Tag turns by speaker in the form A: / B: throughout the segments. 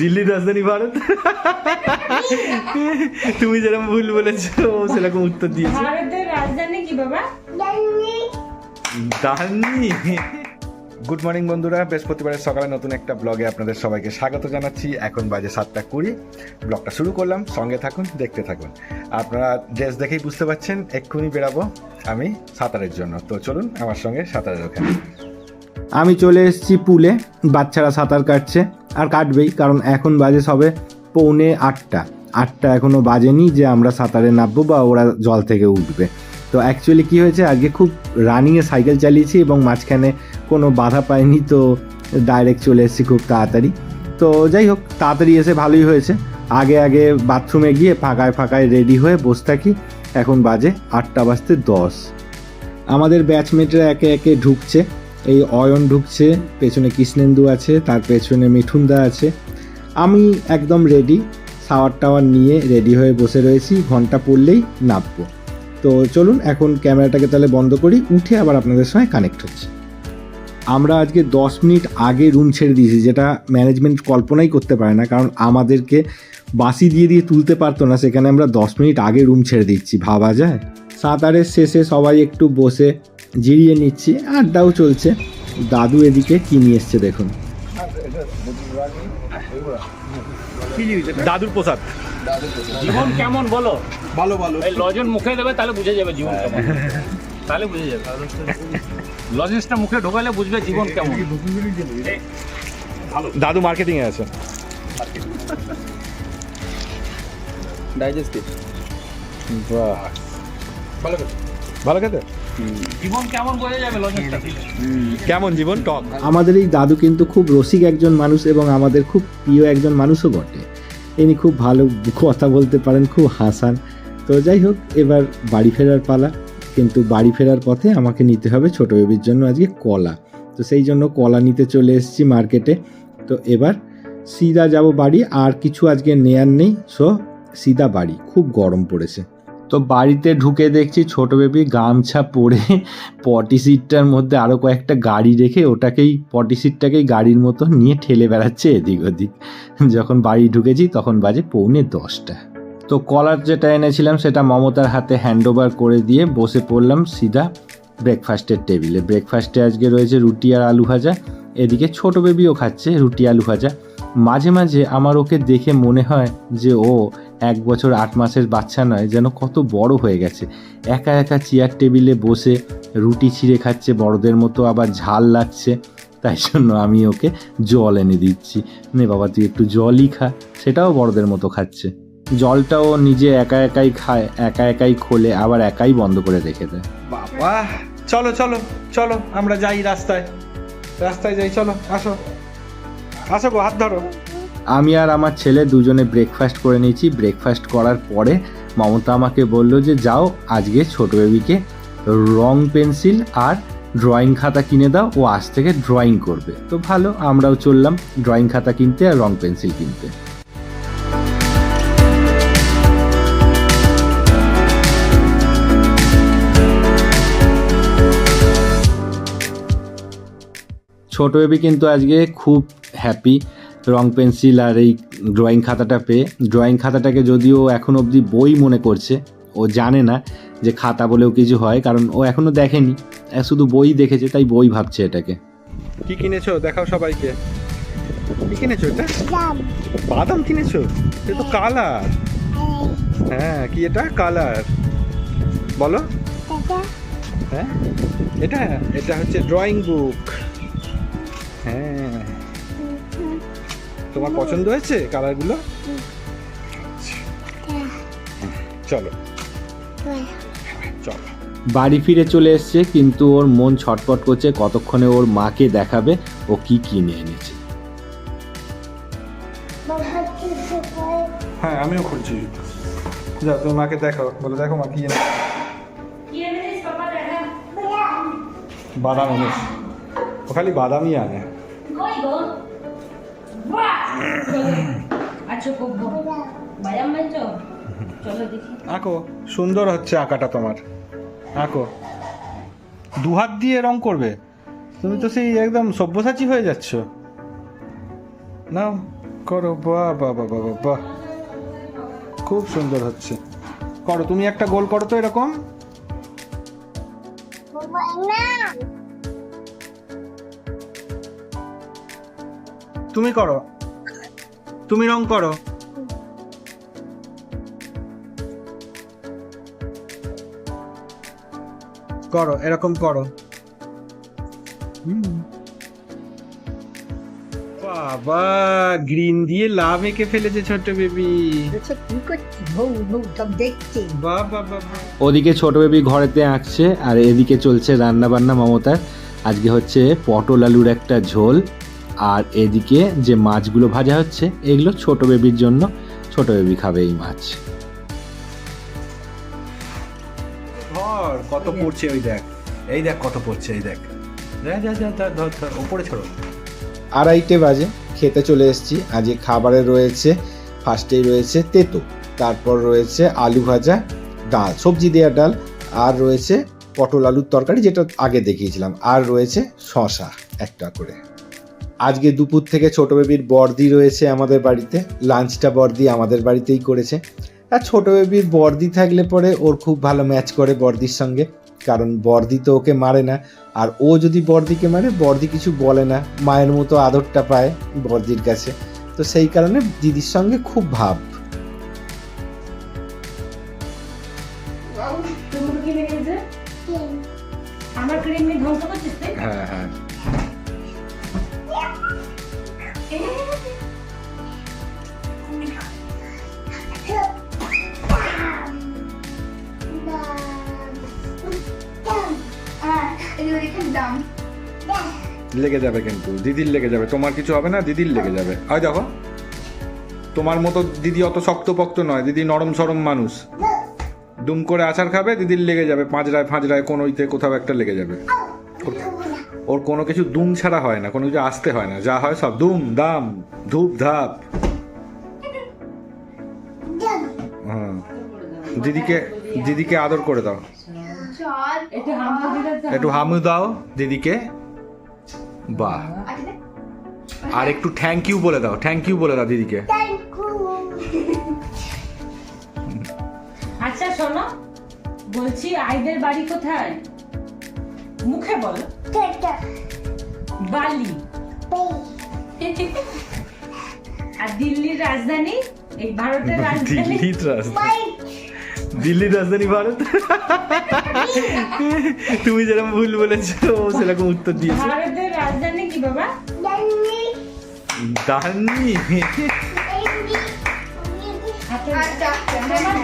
A: দিল্লির রাজধানী ভারত? তুমি যেরকম ভুল বলেছ ও সেরকম উত্তর দিয়েছে।
B: ভারতের রাজধানী কি বাবা?
A: দানি গুড মর্নিং বন্ধুরা বৃহস্পতিবারের সকালে নতুন একটা ব্লগে আপনাদের সবাইকে স্বাগত জানাচ্ছি। এখন বাজে সাতটা কুড়ি ব্লগটা শুরু করলাম সঙ্গে থাকুন দেখতে থাকুন। আপনারা ড্রেস দেখেই বুঝতে পারছেন এক্ষুনি বেরাবো আমি সাঁতারের জন্য। তো চলুন আমার সঙ্গে সাঁতারের ওখানে
C: আমি চলে এসেছি পুলে বাচ্চারা সাঁতার কাটছে। আর কাটবেই, কারণ এখন বাজে সবে পৌনে আটটা। আটটা এখনও বাজেনি যে আমরা সাঁতারে নামবো বা ওরা জল থেকে উঠবে। তো অ্যাকচুয়ালি কী হয়েছে, আগে খুব রানিংয়ে সাইকেল চালিয়েছি এবং মাঝখানে কোনো বাধা পাইনি, তো ডাইরেক্ট চলে এসেছি খুব তাড়াতাড়ি। তো যাই হোক, তাড়াতাড়ি এসে ভালোই হয়েছে। আগে আগে বাথরুমে গিয়ে ফাঁকায় ফাঁকায় রেডি হয়ে বসে থাকি। এখন বাজে আটটা বাজতে দশ। আমাদের ব্যাচমেটরা একে একে ঢুকছে। এই অয়ন ঢুকছে, পেছনে কৃষ্ণেন্দু আছে, তার পেছনে মিঠুনদা আছে। আমি একদম রেডি শাওয়ার টাওয়ার নিয়ে রেডি হয়ে বসে রয়েছি, ঘণ্টা পড়লেই নামবো। তো চলুন, এখন ক্যামেরাটাকে তাহলে বন্ধ করি, উঠে আবার আপনাদের সঙ্গে কানেক্ট হচ্ছে। আমরা আজকে দশ মিনিট আগে রুম ছেড়ে দিয়েছি, যেটা ম্যানেজমেন্ট কল্পনাই করতে পারে না, কারণ আমাদেরকে বাসি দিয়ে দিয়ে তুলতে পারতো না, সেখানে আমরা দশ মিনিট আগে রুম ছেড়ে দিচ্ছি, ভাবা যায়? সাঁতারের শেষে সবাই একটু বসে জিরিয়ে নিচ্ছি আড্ডাও চলছে। দাদু এদিকে কি নিয়ে এসছে দেখুন।
A: দাদুর প্রসাদ।
D: জীবন কেমন বলো?
E: ভালো ভালো।
D: এই লজেন মুখে দেবে তাহলে বুঝে যাবে জীবন কেমন। তাহলে বুঝে যাবে। লজেন্সটা মুখে ঢোকালে বুঝবে জীবন কেমন।
A: দাদু মার্কেটিংয়ে আছে।
E: ডাইজেস্টিভ
A: বাহ।
E: ভালো কথা
A: ভালো খেতে?
D: জীবন কেমন বোঝা যাবে লজেন্সটা
A: কেমন জীবন? টক।
C: আমাদের এই দাদু কিন্তু খুব রসিক একজন মানুষ এবং আমাদের খুব প্রিয় একজন মানুষও বটে। ইনি খুব ভালো কথা বলতে পারেন খুব হাসান। তো যাই হোক এবার বাড়ি ফেরার পালা। কিন্তু বাড়ি ফেরার পথে আমাকে নিতে হবে ছোট বেবির জন্য আজকে কলা। তো সেই জন্য কলা নিতে চলে এসেছি মার্কেটে। তো এবার সিধা যাব বাড়ি আর কিছু আজকে নেয়ার নেই। সো সিধা বাড়ি খুব গরম পড়েছে। তো বাড়িতে ঢুকে দেখছি ছোট বেবি গামছা পরে পটি সিটটার মধ্যে আরও কয়েকটা গাড়ি রেখে ওটাকেই পটি সিটটাকেই গাড়ির মতো নিয়ে ঠেলে বেড়াচ্ছে এদিক ওদিক। যখন বাড়ি ঢুকেছি তখন বাজে পৌনে দশটা। তো কলার যেটা এনেছিলাম সেটা মমতার হাতে হ্যান্ড ওভার করে দিয়ে বসে পড়লাম সিধা ব্রেকফাস্টের টেবিলে ব্রেকফাস্টে আজকে রয়েছে রুটি আর আলু ভাজা। এদিকে ছোট বেবিও খাচ্ছে রুটি আলু ভাজা। মাঝে মাঝে আমার ওকে দেখে মনে হয় যে ও এক বছর আট মাসের বাচ্চা নয়, যেন কত বড় হয়ে গেছে। একা একা চেয়ার টেবিলে বসে রুটি ছিঁড়ে খাচ্ছে, বড়দের মতো আবার ঝাল লাগছে। তাই জন্য আমি ওকে জল এনে দিচ্ছি। নে বাবা, তুই একটু জলই খা, সেটাও বড়দের মতো খাচ্ছে। জলটাও নিজে একা একাই খায়, একা একাই খোলে, আবার একাই বন্ধ করে রেখে দেয়।
A: বাবা, চলো চলো চলো, আমরা যাই রাস্তায়। রাস্তায় যাই, চলো, আসো। আসো গো, হাত ধরো।
C: আমি আর আমার ছেলে দুজনে ব্রেকফাস্ট করে নিয়েছি। ব্রেকফাস্ট করার পরে মমতা আমাকে বলল যে, যাও, আজকে ছোট বেবিকে রং পেন্সিল আর ড্রয়িং খাতা কিনে দাও। ও আজ থেকে ড্রয়িং করবে। তো ভালো, আমরাও চললাম ড্রয়িং খাতা কিনতে আর রং পেন্সিল কিনতে। ছোট বেবি কিন্তু আজকে খুব হ্যাপি রং পেন্সিল আর এই ড্রয়িং খাতাটা পেয়ে ড্রয়িং খাতাটাকে যদিও এখন অবধি বই মনে করছে ও জানে না যে খাতা বলেও কিছু হয় কারণ ও এখনও দেখেনি শুধু বই দেখেছে তাই বই ভাবছে এটাকে।
A: কি কিনেছো? দেখাও সবাইকে। কি কিনেছো এটা? বাদাম। কিনেছো? এটা তো কালার। হ্যাঁ কি এটা? কালার। বলো। হ্যাঁ এটা এটা হচ্ছে ড্রয়িং বুক। হ্যাঁ। তোমার পছন্দ হয়েছে কালারগুলো? চলো। চলো।
C: বাড়ি ফিরে চলে এসছে কিন্তু ওর মন ছটপট করছে কতক্ষণে ওর মাকে দেখাবে ও কি কিনে এনেছে।
A: হ্যাঁ আমিও খুলছি। যাও তুমি মাকে দেখো বলে দেখো মা কি বাদাম এনেছি। ও খালি বাদামই আনে। আঁকো সুন্দর হচ্ছে আঁকাটা তোমার। আঁকো। দু হাত দিয়ে রং করবে? তুমি তো সেই একদম সব্যসাচী হয়ে যাচ্ছ। নাও করো বাহ বাহ বাহ বাহ, বাহ খুব সুন্দর হচ্ছে। করো তুমি একটা গোল করো তো এরকম। তুমি করো। তুমি রং করো। করো এরকম করো। বাবা গ্রিন দিয়ে লাভ এঁকে ফেলেছে ছোট বেবি।
F: আচ্ছা কি করছি বউ বউ সব দেখছি।
A: বাহ বাহ বাহ বাহ।
C: ওদিকে ছোট বেবি ঘরেতে আঁকছে আর এদিকে চলছে রান্না বান্না মমতার। আজকে হচ্ছে পটল আলুর একটা ঝোল। আর এদিকে যে মাছগুলো ভাজা হচ্ছে এগুলো ছোট বেবির জন্য ছোট বেবি খাবে এই মাছ।
A: ধর কত পড়ছে ওই দেখ। এই দেখ কত পড়ছে এই দেখ। যা যা যা ধর ধর ধর ওপরে ছড়ো।
C: আড়াইটে বাজে খেতে চলে এসেছি। আজকে খাবারে রয়েছে ফার্স্টেই রয়েছে তেতো তারপর রয়েছে আলু ভাজা ডাল সবজি দেওয়া ডাল আর রয়েছে পটল আলুর তরকারি যেটা আগে দেখিয়েছিলাম আর রয়েছে শশা একটা করে। আজকে দুপুর থেকে ছোট বেবির বর্দি রয়েছে আমাদের বাড়িতে। লাঞ্চটা বর্দি আমাদের বাড়িতেই করেছে। আর ছোট বেবির বর্দি থাকলে পরে ওর খুব ভালো ম্যাচ করে বর্দির সঙ্গে। কারণ বর্দি তো ওকে মারে না। আর ও যদি বর্দিকে মারে, বর্দি কিছু বলে না। মায়ের মতো আদরটা পায় বর্দির কাছে। তো সেই কারণে দিদির সঙ্গে খুব ভাব।
A: লেগে যাবে কিন্তু, দিদির লেগে যাবে। তোমার কিছু হবে না, দিদির লেগে যাবে। ওই দেখো। তোমার মতো দিদি অত শক্তপক্ত নয়, দিদি নরম সরম মানুষ। দুম করে আচার খাবে, দিদির লেগে যাবে। পাঁচরায় ফাঁজরায় কোন ওইতে কোথাও একটা লেগে যাবে। ওর- কোনো কিছু দুম ছাড়া হয় না কোনো কিছু আসতে হয় না। যা হয় সব দুম দাম ধূপ ধাপ। হ্যাঁ। দিদিকে দিদিকে আদর করে দাও।
B: একটু
A: হামু দাও দিদিকে। বাহ। আর একটু থ্যাংক ইউ বলে দাও থ্যাংক ইউ বলে দাও দিদিকে।
B: আচ্ছা শোনো বলছি আইদের বাড়ি কোথায়? মুখে বলো। বালি। আর দিল্লির রাজধানী? এই ভারতের রাজধানী।
A: দিল্লির রাজধানী। দিল্লির রাজধানী ভারত? তুমি যেরকম ভুল বলেছ সেরকম উত্তর দিয়েছে।
B: ভারতের রাজধানী কি বাবা?
A: দানি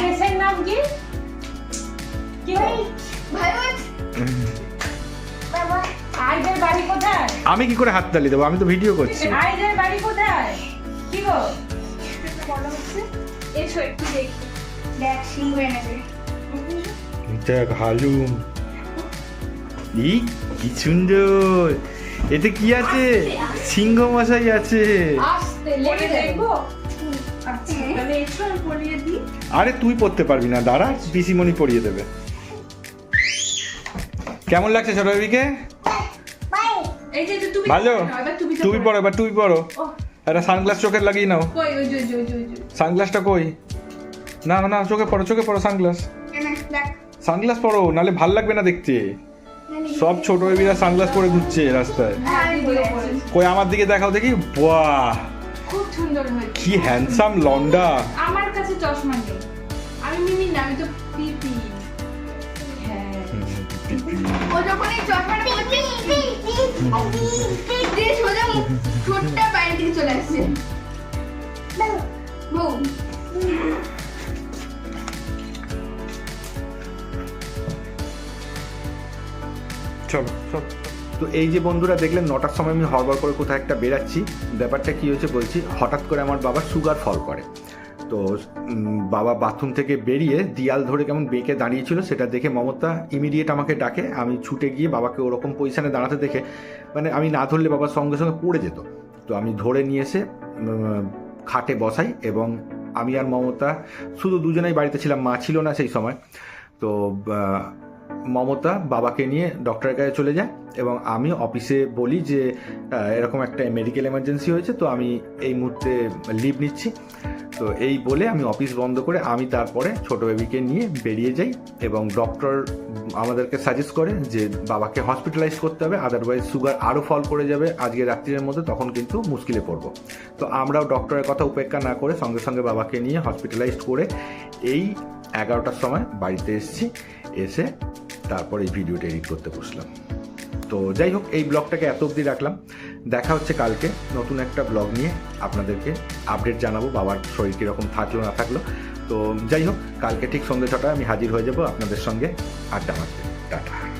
B: দেশের নাম কি? গো? আইদের বাড়ি কোথায়?
A: আমি কি করে হাত হাততালি দেবো? আমি তো ভিডিও করছি।
B: আইদের বাড়ি কোথায়? কি গো?
G: এসো একটু দেখি। দেখ সিংহ এনেছে
A: দেখ হালুম ই কি সুন্দর। এতে কি আছে? সিংহ মশাই আছে।
B: আসতে লেগে দেখব?
G: আচ্ছা
A: আরে তুই পড়তে পারবি না দাঁড়া পিসিমণি পড়িয়ে দেবে। কেমন লাগছে ছোট বেবিকে? ভালো?
G: তুমি
A: পড়ো। এবার তুই পড়ো। একটা সানগ্লাস চোখে লাগিয়ে নাও। সানগ্লাসটা কই? না না চোখে পড়ো চোখে পড়ো সানগ্লাস সানগ্লাস পরো নালে ভালো লাগবে না দেখতে। সব ছোট বেবিরা সানগ্লাস পরে ঘুরছে রাস্তায়।
G: হ্যাঁ।
A: কই আমার দিকে দেখাও দেখি? বাহ!
G: খুব সুন্দর হয়েছে।
A: কি হ্যান্ডসাম লন্ডা।
G: আমার কাছে চশমা নেই। আমি মিমি না আমি তো পিপি। চলে
A: তো এই যে বন্ধুরা দেখলেন নটার সময় আমি হড়বড় করে কোথায় একটা বেরাচ্ছি, ব্যাপারটা কি হয়েছে বলছি, হঠাৎ করে আমার বাবা সুগার ফল করে। তো বাবা বাথরুম থেকে বেরিয়ে দিয়াল ধরে কেমন বেঁকে দাঁড়িয়েছিল সেটা দেখে মমতা ইমিডিয়েট আমাকে ডাকে। আমি ছুটে গিয়ে বাবাকে ওরকম পজিশানে দাঁড়াতে দেখে মানে আমি না ধরলে বাবার সঙ্গে সঙ্গে পড়ে যেত। তো আমি ধরে নিয়ে এসে খাটে বসাই এবং আমি আর মমতা শুধু দুজনেই বাড়িতে ছিলাম, মা ছিল না সেই সময়। তো মমতা বাবাকে নিয়ে ডক্টরের কাছে চলে যায় এবং আমি অফিসে বলি যে এরকম একটা মেডিকেল এমার্জেন্সি হয়েছে, তো আমি এই মুহূর্তে লিভ নিচ্ছি। তো এই বলে আমি অফিস বন্ধ করে আমি তারপরে ছোট বেবিকে নিয়ে বেরিয়ে যাই এবং ডক্টর আমাদেরকে সাজেস্ট করে যে, বাবাকে হসপিটালাইজ করতে হবে আদারওয়াইজ সুগার আরও ফল করে যাবে। আজকে রাত্রির মধ্যে তখন কিন্তু মুশকিলে পড়ব। তো আমরাও ডক্টরের কথা উপেক্ষা না করে সঙ্গে সঙ্গে বাবাকে নিয়ে হসপিটালাইজড করে এই এগারোটার সময় বাড়িতে এসেছি। এসে তারপর এই ভিডিওটা এডিট করতে বসলাম। তো যাই হোক, এই ব্লগটাকে এত অবধি রাখলাম। দেখা হচ্ছে কালকে নতুন একটা ব্লগ নিয়ে আপনাদেরকে আপডেট জানাব বাবার শরীর কীরকম থাকল, না থাকল। তো যাই হোক, কালকে ঠিক সন্ধ্যে ছটায় আমি হাজির হয়ে যাব আপনাদের সঙ্গে। আড্ডা মারতে। টাটা।